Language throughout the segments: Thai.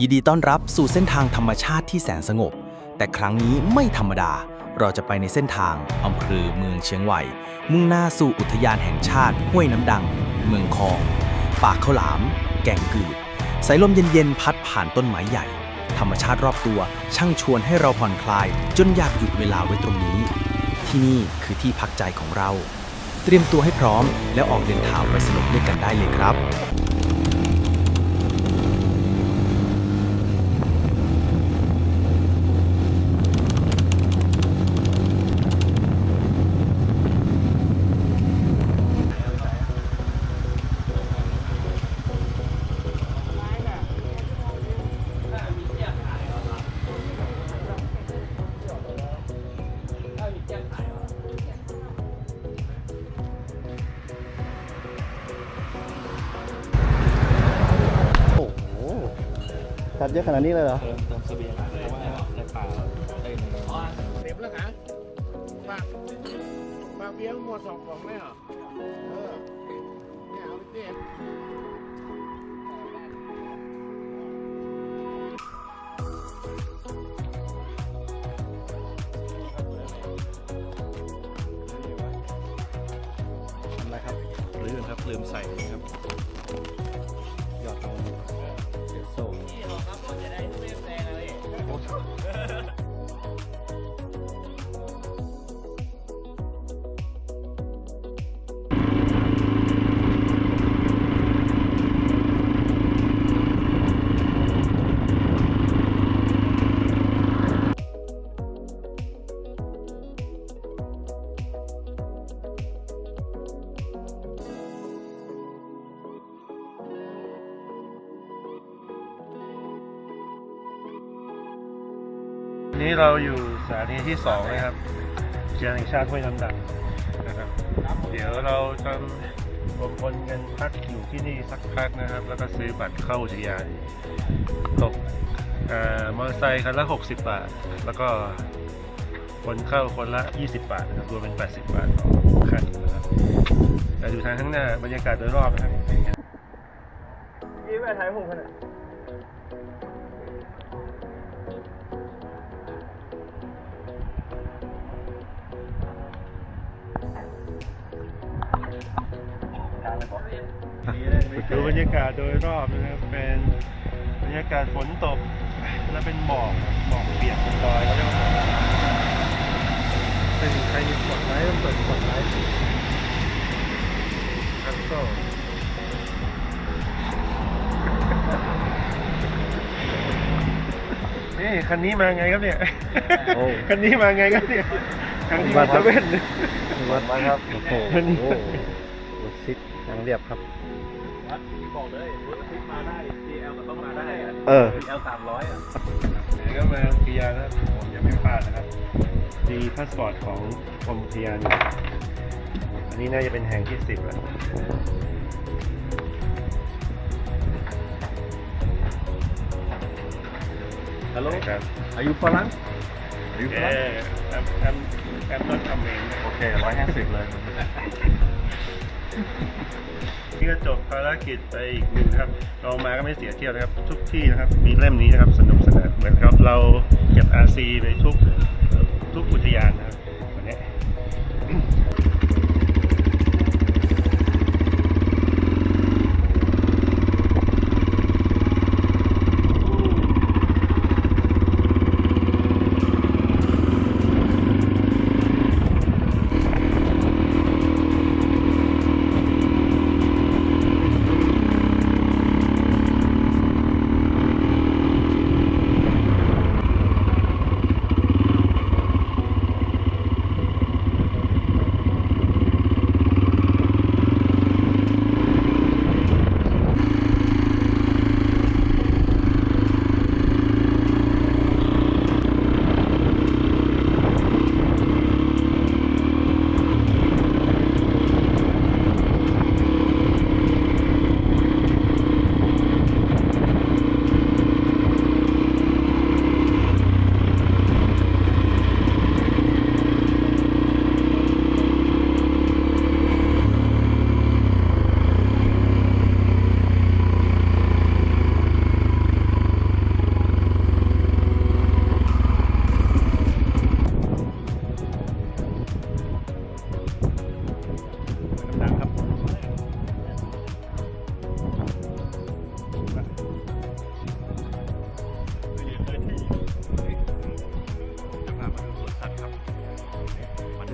ยินดีต้อนรับสู่เส้นทางธรรมชาติที่แสนสงบ แต่ครั้งนี้ไม่ธรรมดา เราจะไปในเส้นทางอำเภอเมืองเชียงใหม่มุ่งหน้าสู่อุทยานแห่งชาติห้วยน้ำดัง เมืองคอง ปากข้าวหลาม แก่งกืดสายลมเย็นๆพัดผ่านต้นไม้ใหญ่ ธรรมชาติรอบตัวช่างชวนให้เราผ่อนคลาย จนอยากหยุดเวลาไว้ตรงนี้ ที่นี่คือที่พักใจของเรา เตรียมตัวให้พร้อมแล้วออกเดินทางไปสนุกด้วยกันได้เลยครับ สัตว์เยอะขนาดนี้เลยเหรอ เติมเติมเสบียงเพราะว่าในป่าได้ในเต็มแล้วคะฝากฝากเบี้ยร์หมดสองกล่องได้เหรอเออเนี่ยเอาไปเต็มทำอะครับลืมครับลืมใส่นะครับ นี้เราอยู่สถานีที่สองนะครับเชียงแห่งชาติห้วยน้ำดังนะครับเดี๋ยวเราจะรวมพลกันพักอยู่ที่นี่สักพักนะครับ แล้วก็ซื้อบัตรเข้าอุทยานตกอมอเตอร์ไซค์คันละ 60 บาท แล้วก็คนเข้าคนละ 20 บาทนะครับรวมเป็น 80 บาทต่อคันนะครับแต่ดูทางข้างหน้าบรรยากาศโดยรอบนะครับนี่แม่ถ่ายผมขนาด ดูบรรยากาศโดยรอบนะครับเป็นบรรยากาศฝนตก และเป็นหมอกหมอกเปียกเป็นรอยเขาเรียกว่าหมอกเป็นใครมีกดไลค์ต้องเปิดกดไลค์ครับก็นี่คันนี้มาไงครับเนี่ย โอ้ คันนี้มาไงครับเนี่ยคันนี้มาเซเว่นวัดมาครับ โอ้โหอันนี้รถ ซิดทางเรียบครับ บอกเลยรถทิปมาได้ GL ก็ต้องมาได้อะ เออ GL สามร้อยอะไหนก็มาอุทยานนะครับผมยังไม่พลาดนะครับมีพาสปอร์ตของกรมอุทยานอยู่อันนี้น่าจะเป็นแห่งที่สิบแล้วฮัลโหลครับ อายุฝรั่งอายุฝเอรั่งอแอมแอมแอมนอตอเมนโอเคร้อยห้าสิบเลย นี่ก็จบภารกิจไปอีกหนึ่งครับเรามาก็ไม่เสียเที่ยวนะครับ ทุกที่นะครับ มีเล่มนี้นะครับสนุกสนานเหมือนครับเราเก็บ RC ไปทุกทุกอุทยานนะครับวันนี้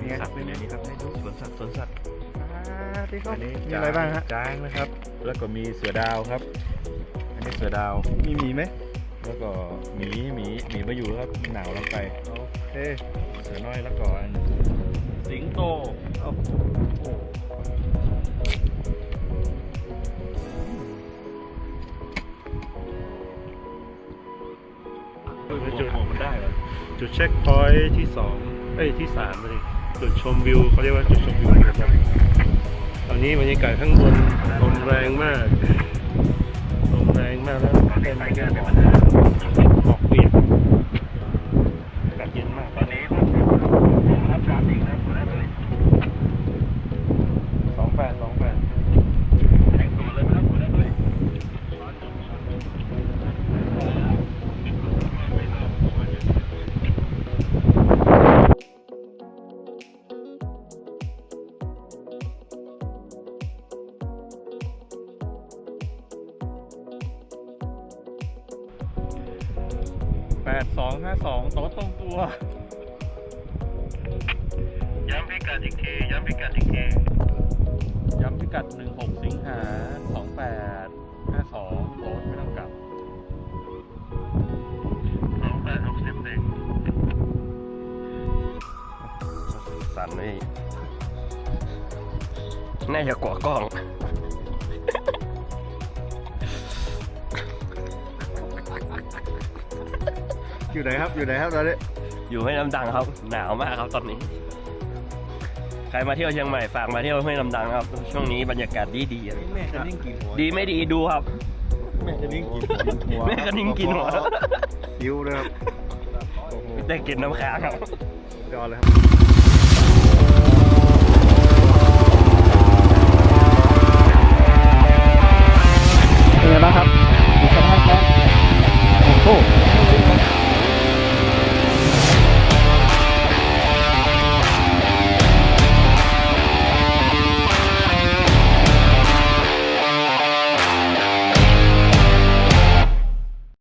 นไงครับเป็นไนี่ครับในสวนสัตว์สวนสัตว์ที่เขาอันนี้มีอะไรบ้างฮะจ้างนะครับ แล้วก็มีเสือดาวครับ อันนี้เสือดาว มีหมีไหมแล้วก็หมีหมีหมีมาอยู่ครับหนาวเราไปโอเคเสือน้อยแล้วก็สิงโตโอ้โหจุดมันได้เหรอจุดเช็คพอยท์ที่สองเอ้ยที่สามเลย จุดชมวิวเขาเรียกว่าจุดชมวิวนะครับตอนนี้บรรยากาศข้างบนลมแรงมากลมแรงมากแล้วเป็นไปได้หมอกหมอกเปียก ดสองห้าสองโต๊ะตรงตัว ย้ำพิกัดอีกที ย้ำพิกัดอีกที ย้ำพิกัด16สิงหา28 52โต๊ะไม่ต้องกลับสองแปดหกสิบเองสั่นนี่น่าจะกว่ากล้อง อยู่ไหนครับ อยู่ไหนครับตอนนี้ อยู่แม่น้ำดังครับ หนาวมากครับตอนนี้ ใครมาเที่ยวเชียงใหม่ฝากมาเที่ยวแม่น้ำดังครับ ช่วงนี้บรรยากาศดีดีๆแม่จะนิ่งกินหัวดีไม่ดีดูครับ แม่จะนิ่งกินหัวแม่กระนิ่งกินหัวหิวเลยครับโได้กินน้ำค้างครับ จอดเลยครับ เป็นไงบ้างครับดีสภาพครับโอ้